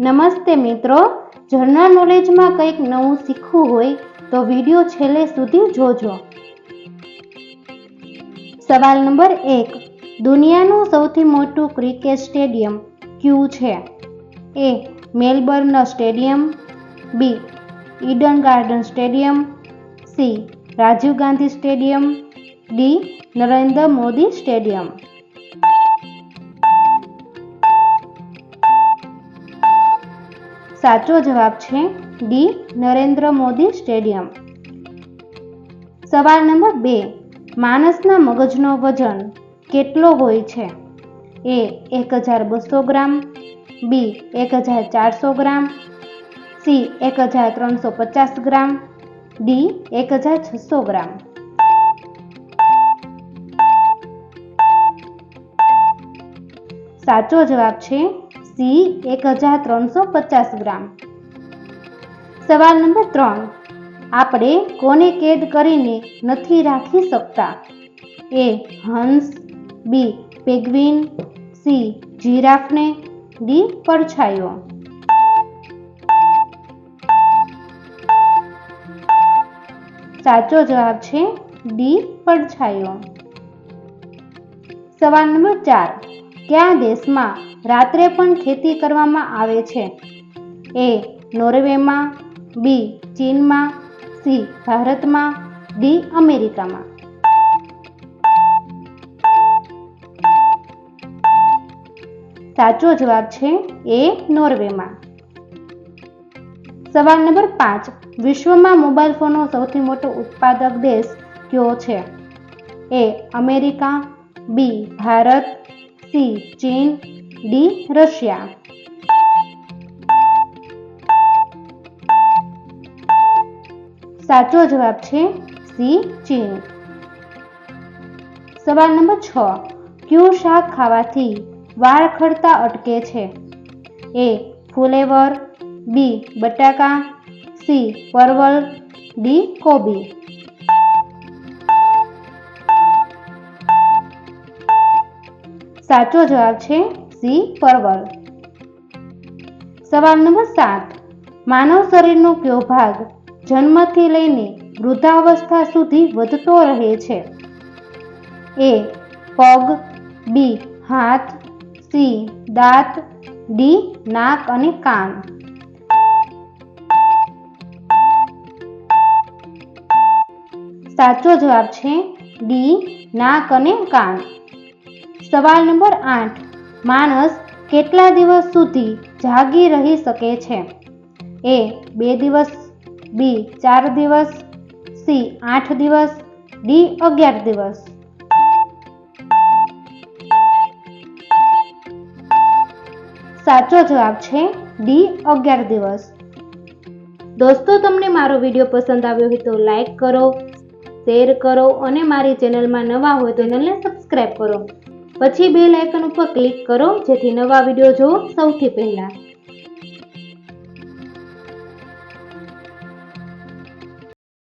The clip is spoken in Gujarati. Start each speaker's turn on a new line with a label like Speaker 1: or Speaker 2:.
Speaker 1: નમસ્તે મિત્રો. જનરલ નોલેજમાં કંઈક નવું શીખવું હોય તો વીડિયો છેલ્લે સુધી જોજો. સવાલ નંબર એક. દુનિયાનું સૌથી મોટું ક્રિકેટ સ્ટેડિયમ કયું છે? A. Melbourne stadium. B. Eden garden stadium. C. Rajiv Gandhi stadium. D. Narendra Modi stadium. સાચો જવાબ છે ડી, નરેન્દ્ર મોદી સ્ટેડિયમ. સવાલ નંબર બે, માણસના મગજનો વજન કેટલો હોય છે? એ, એક હજાર બસો ગ્રામ, બી, એક હજાર ચારસો ગ્રામ, સી, એક હજાર ત્રણસો પચાસ ગ્રામ, ડી, એક હજાર છસો ગ્રામ. સાચો જવાબ છે સી એક હજાર ત્રણસો પચાસ ગ્રામ. સવાલ નંબર ત્રણ. આપણે કોને કેદ કરીને નથી રાખી શકતા? એ, હંસ, બી, પેગ્વિન, સી, જીરાફને, ડી, પડછાયો. સાચો જવાબ છે ડી, પડછાયો. સવાલ નંબર ચાર. કયા દેશમાં રાત્રે પણ ખેતી કરવામાં આવે છે. એ નોર્વેમાં, બી ચીનમાં, સી ભારતમાં, ડી અમેરિકામાં. સાચો જવાબ છે એ નોર્વેમાં. સવાલ નંબર પાંચ. વિશ્વમાં મોબાઈલ ફોનનો સૌથી મોટો ઉત્પાદક દેશ કયો છે? A America, B Bharat, C ચીન ડી રશિયા સાચો જવાબ છે સી ચીન સવાલ નંબર છ કયું શાક ખાવાથી વાળ ખરતા અટકે છે? એ, ફુલેવર, બી, બટાકા, સી, પરવલ, ડી, કોબી। સાચો જવાબ છે સી પરવલ સવાલ નંબર સાત. માનવ શરીરનો કયો ભાગ જન્મથી લઈને વૃદ્ધાવસ્થા સુધી વધતો રહે છે? એ, પગ, બી, હાથ, સી, દાંત, ડી, નાક અને કાન. સાચો જવાબ છે ડી, નાક અને કાન. સવાલ નંબર આઠ. માણસ કેટલા દિવસ સુધી જાગી રહી શકે છે? એ બે દિવસ, બી ચાર દિવસ, સી આઠ દિવસ, ડી અગિયાર દિવસ. સાચો જવાબ છે ડી અગિયાર દિવસ. દોસ્તો, તમને મારો વીડિયો પસંદ આવ્યો હોય તો લાઈક કરો, શેર કરો અને મારી ચેનલમાં નવા હોય તો ચેનલને સબસ્ક્રાઈબ કરો. પછી બે લાઇકન ઉપર ક્લિક કરો જેથી નવા વીડિયો જોવો સૌથી પહેલાં.